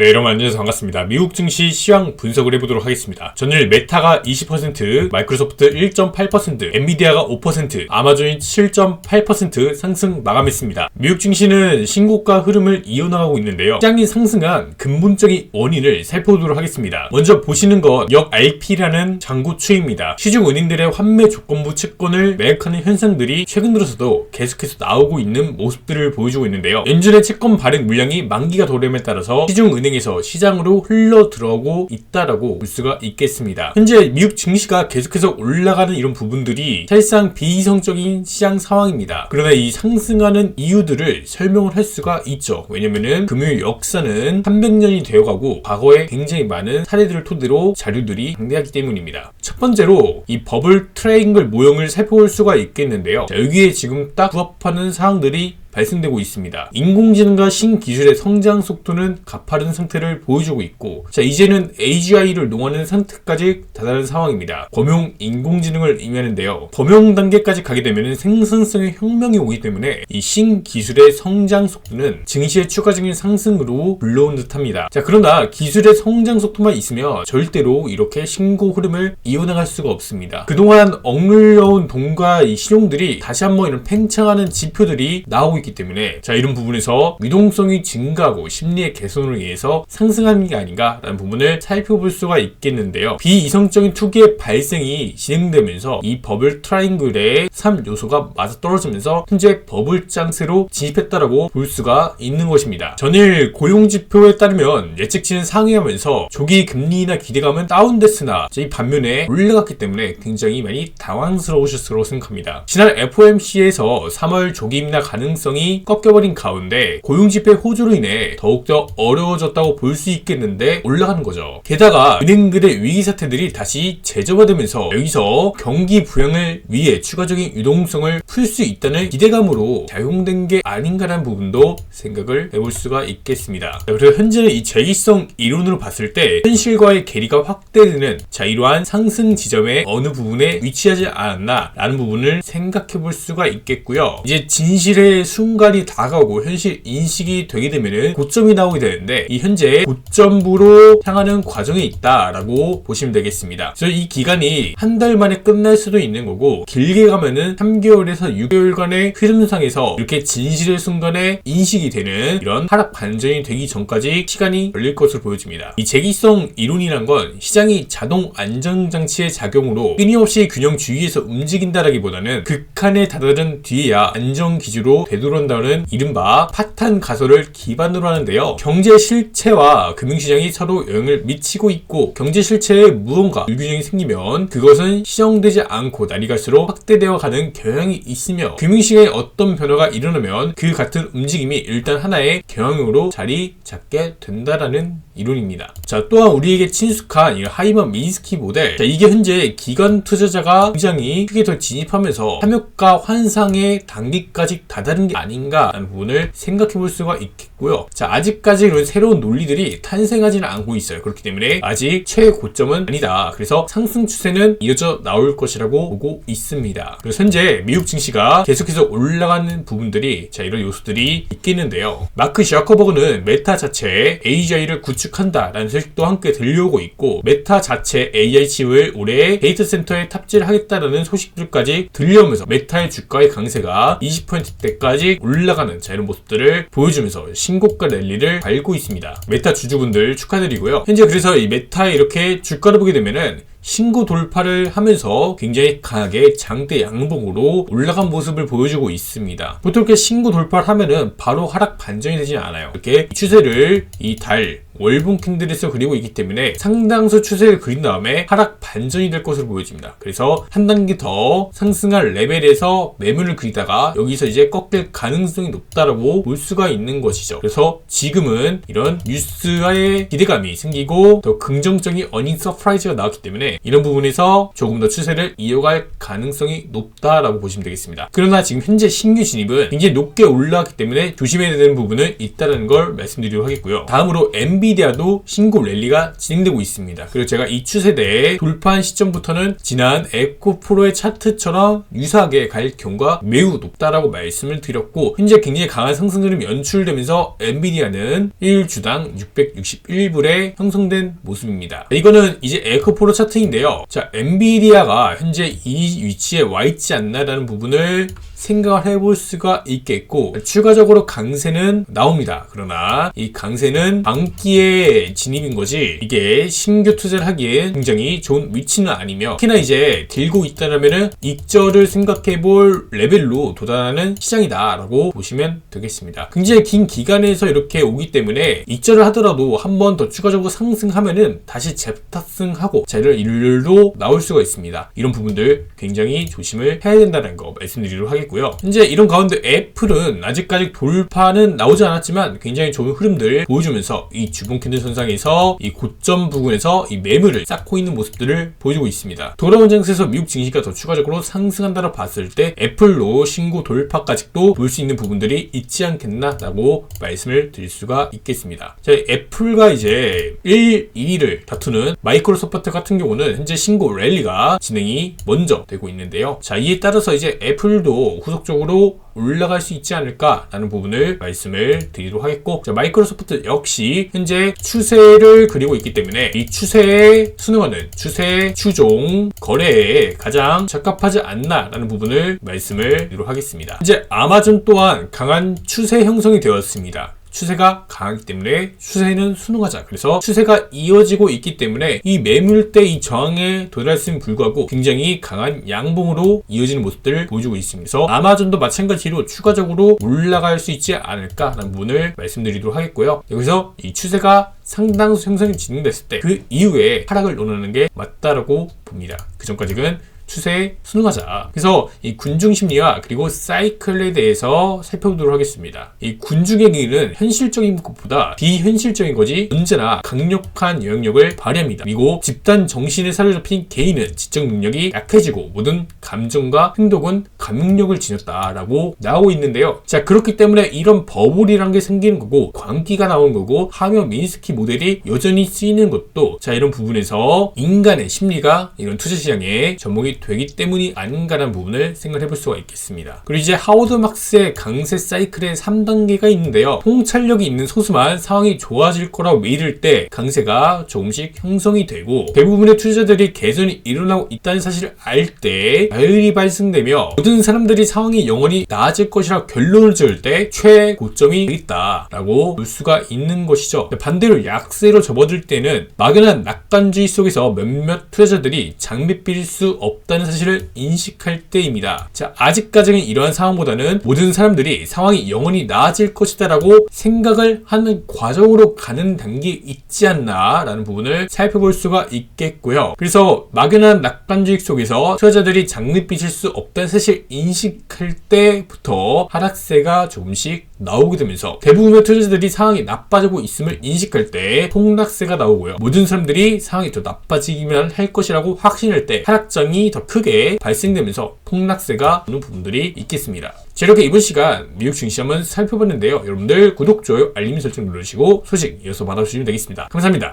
네, 여러분 안녕하세요. 반갑습니다. 미국 증시 시황 분석을 해보도록 하겠습니다. 전일 메타가 20%, 마이크로소프트 1.8%, 엔비디아가 5%, 아마존이 7.8% 상승 마감했습니다. 미국 증시는 신고가 흐름을 이어나가고 있는데요. 시장이 상승한 근본적인 원인을 살펴보도록 하겠습니다. 먼저 보시는 것 역RP라는 장고 추입니다. 시중 은행들의 환매 조건부 채권을 매각하는 현상들이 최근 들어서도 계속해서 나오고 있는 모습들을 보여주고 있는데요. 연준의 채권 발행 물량이 만기가 도래함에 따라서 시중 은행 에서 시장으로 흘러 들어오고 있다라고 볼 수가 있겠습니다. 현재 미국 증시가 계속해서 올라가는 이런 부분들이 사실상 비이성적인 시장 상황입니다. 그러나 이 상승하는 이유들을 설명을 할 수가 있죠. 왜냐면은 금융 역사는 300년이 되어가고 과거에 굉장히 많은 사례들을 토대로 자료들이 강대하기 때문입니다. 첫 번째로 이 버블 트라이앵글 모형을 살펴볼 수가 있겠는데요. 자, 여기에 지금 딱 부합하는 사항들이 발생되고 있습니다. 인공지능과 신기술의 성장 속도는 가파른 상태를 보여주고 있고, 자, 이제는 AGI를 농하는 상태까지 다다른 상황입니다. 범용 인공지능을 의미하는데요. 범용 단계까지 가게 되면 생산성의 혁명이 오기 때문에 이 신기술의 성장 속도는 증시의 추가적인 상승으로 불러온 듯 합니다. 자, 그러나 기술의 성장 속도만 있으면 절대로 이렇게 신고 흐름을 이어나갈 수가 없습니다. 그동안 억눌려온 돈과 이 신용들이 다시 한번 이런 팽창하는 지표들이 나오고 있기 때문에 자 이런 부분에서 유동성이 증가하고 심리의 개선으로 인해서 상승하는 게 아닌가라는 부분을 살펴볼 수가 있겠는데요. 비이성적인 투기의 발생이 진행되면서 이 버블 트라이앵글의 3요소가 맞아 떨어지면서 현재 버블 장세로 진입했다라고 볼 수가 있는 것입니다. 전일 고용 지표에 따르면 예측치는 상회하면서 조기 금리나 기대감은 다운됐으나 이 반면에 올라갔기 때문에 굉장히 많이 당황스러우셨을 거라고 생각합니다. 지난 FOMC에서 3월 조기 임나 가능성 이 꺾여버린 가운데 고용지표 호조로 인해 더욱더 어려워졌다고 볼 수 있겠는데 올라가는 거죠. 게다가 은행들의 위기 사태들이 다시 재조화되면서 여기서 경기 부양을 위해 추가적인 유동성을 풀 수 있다는 기대감으로 작용된 게 아닌가라는 부분도 생각을 해볼 수가 있겠습니다. 자, 그리고 현재는 이 재기성 이론으로 봤을 때 현실과의 괴리가 확대되는 자 이러한 상승 지점의 어느 부분에 위치하지 않았나 라는 부분을 생각해 볼 수가 있겠고요. 이제 진실의 순간이 다가오고 현실 인식이 되게 되면은 고점이 나오게 되는데 이 현재 고점부로 향하는 과정에 있다라고 보시면 되겠습니다. 그래서 이 기간이 한 달 만에 끝날 수도 있는 거고 길게 가면은 3개월에서 6개월간의 흐름 상에서 이렇게 진실의 순간에 인식이 되는 이런 하락 반전이 되기 전까지 시간이 걸릴 것으로 보여집니다. 이 재기성 이론이란 건 시장이 자동 안정장치의 작용으로 끊임없이 균형 주위에서 움직인다라기보다는 극한에 다다른 뒤에야 안정 기주로 되돌아온다는 이른바 파탄 가설을 기반으로 하는데요. 경제 실체와 금융시장이 서로 영향을 미치고 있고 경제 실체에 무언가 불균형이 생기면 그것은 시정되지 않고 날이 갈수록 확대되어 가는 경향이 있으며 금융시장에 어떤 변화가 일어나면 그 같은 움직임이 일단 하나의 경향으로 자리 잡게 된다라는 이론입니다. 자, 또한 우리에게 친숙한 이 하이먼 미니스키 모델. 자, 이게 현재 기관 투자자가 굉장히 크게 더 진입하면서 탐욕과 환상의 단계까지 다다른 게 아닌가라는 부분을 생각해 볼 수가 있겠고요. 자, 아직까지 이런 새로운 논리들이 탄생하지는 않고 있어요. 그렇기 때문에 아직 최고점은 아니다. 그래서 상승 추세는 이어져 나올 것이라고 보고 있습니다. 그래서 현재 미국 증시 가 계속해서 올라가는 부분들이 자, 이런 요소들이 있겠는데요. 마크 샤커버그는 메타 자체에 AGI를 구축한다라는 소식도 함께 들려오고 있고 메타 자체 AI 칩을 올해 데이터 센터에 탑재를 하겠다라는 소식들까지 들려오면서 메타의 주가의 강세가 20%대까지 올라가는 자 이런 모습들을 보여주면서 신고가 랠리를 밟고 있습니다. 메타 주주분들 축하드리고요. 현재 그래서 이 메타의 이렇게 주가를 보게 되면은 신고 돌파를 하면서 굉장히 강하게 장대 양봉으로 올라간 모습을 보여주고 있습니다. 보통 이렇게 신고 돌파를 하면은 바로 하락 반전이 되지는 않아요. 이렇게 추세를 이 달 월봉 캔들에서 그리고 있기 때문에 상당수 추세를 그린 다음에 하락 반전이 될 것으로 보여집니다. 그래서 한 단계 더 상승할 레벨에서 매물을 그리다가 여기서 이제 꺾일 가능성이 높다라고 볼 수가 있는 것이죠. 그래서 지금은 이런 뉴스와의 기대감이 생기고 더 긍정적인 어닝 서프라이즈가 나왔기 때문에 이런 부분에서 조금 더 추세를 이어갈 가능성이 높다라고 보시면 되겠습니다. 그러나 지금 현재 신규 진입은 굉장히 높게 올라왔기 때문에 조심해야 되는 부분은 있다는 걸 말씀드리도록 하겠고요. 다음으로 엔비디아도 신고 랠리가 진행되고 있습니다. 그리고 제가 이 추세대에 돌파한 시점부터는 지난 에코 프로의 차트처럼 유사하게 갈 경우가 매우 높다라고 말씀을 드렸고 현재 굉장히 강한 상승 흐름이 연출되면서 엔비디아는 1주당 661불에 형성된 모습입니다. 이거는 이제 에코 프로 차트인데요. 자, 엔비디아가 현재 이 위치에 와 있지 않나라는 부분을 생각을 해볼 수가 있겠고 추가적으로 강세는 나옵니다. 그러나 이 강세는 반기의 진입인 거지 이게 신규 투자를 하기에 굉장히 좋은 위치는 아니며 특히나 이제 들고 있다라면은 익절을 생각해 볼 레벨로 도달하는 시장이다라고 보시면 되겠습니다. 굉장히 긴 기간에서 이렇게 오기 때문에 익절을 하더라도 한 번 더 추가적으로 상승하면은 다시 재탑승하고 자를 일로 나올 수가 있습니다. 이런 부분들 굉장히 조심을 해야 된다는 거 말씀드리도록 하겠습니다. 있고요. 현재 이런 가운데 애플은 아직까지 돌파는 나오지 않았지만 굉장히 좋은 흐름들 보여주면서 이 주봉 캔들 선상에서 이 고점 부근에서 이 매물을 쌓고 있는 모습들을 보여주고 있습니다. 돌아온 장세에서 미국 증시가 더 추가적으로 상승한다고 봤을 때 애플로 신고 돌파까지도 볼 수 있는 부분들이 있지 않겠나라고 말씀을 드릴 수가 있겠습니다. 자, 애플과 이제 1, 2위를 다투는 마이크로소프트 같은 경우는 현재 신고 랠리가 진행이 먼저 되고 있는데요. 자, 이에 따라서 이제 애플도 후속적으로 올라갈 수 있지 않을까라는 부분을 말씀을 드리도록 하겠고 자, 마이크로소프트 역시 현재 추세를 그리고 있기 때문에 이 추세에 순응하는 추세 추종 거래에 가장 적합하지 않나라는 부분을 말씀을 드리도록 하겠습니다. 이제 아마존 또한 강한 추세 형성이 되었습니다. 추세가 강하기 때문에 추세는 순응하자. 그래서 추세가 이어지고 있기 때문에 이 매물대 이 저항에 도달했음에 불구하고 굉장히 강한 양봉으로 이어지는 모습들을 보여주고 있습니다. 그래서 아마존도 마찬가지로 추가적으로 올라갈 수 있지 않을까라는 부분을 말씀드리도록 하겠고요. 여기서 이 추세가 상당수 형성이 진행됐을 때 그 이후에 하락을 논하는 게 맞다라고 봅니다. 그 전까지는 추세에 순응하자. 그래서 이 군중 심리와 그리고 사이클에 대해서 살펴보도록 하겠습니다. 이 군중의 길은 현실적인 것보다 비현실적인 거지 언제나 강력한 영향력을 발휘합니다. 그리고 집단 정신에 사로잡힌 개인은 지적 능력이 약해지고 모든 감정과 행동은 감명력을 지녔다라고 나오고 있는데요. 자 그렇기 때문에 이런 버블이란 게 생기는 거고 광기가 나오는 거고 하며 미니스키 모델이 여전히 쓰이는 것도 자 이런 부분에서 인간의 심리가 이런 투자 시장에 접목이 되기 때문이 아닌가라는 부분을 생각해 볼 수가 있겠습니다. 그리고 이제 하워드 막스의 강세 사이클의 3단계가 있는데요. 통찰력이 있는 소수만 상황이 좋아질 거라고 믿을 때 강세가 조금씩 형성이 되고 대부분의 투자자들이 개선이 일어나고 있다는 사실을 알 때 자율이 발생되며 모든 사람들이 상황이 영원히 나아질 것이라 결론을 지을 때 최고점이 있다라고 볼 수가 있는 것이죠. 반대로 약세로 접어들 때는 막연한 낙관주의 속에서 몇몇 투자자들이 장밋빌 수 없다 없다는 사실을 인식할 때입니다. 자, 아직까지는 이러한 상황보다는 모든 사람들이 상황이 영원히 나아질 것이다라고 생각을 하는 과정으로 가는 단계에 있지 않나라는 부분을 살펴볼 수가 있겠고요. 그래서 막연한 낙관주의 속에서 투자자들이 장밋빛일 수 없다는 사실 인식할 때부터 하락세가 조금씩 나오게 되면서 대부분의 투자자들이 상황이 나빠지고 있음을 인식할 때 폭락세가 나오고요. 모든 사람들이 상황이 더 나빠지기만 할 것이라고 확신할 때 하락장이 더 크게 발생되면서 폭락세가 오는 부분들이 있겠습니다. 자, 이렇게 이번 시간 미국 증시 한번 살펴봤는데요. 여러분들 구독, 좋아요, 알림 설정 누르시고 소식 이어서 받아주시면 되겠습니다. 감사합니다.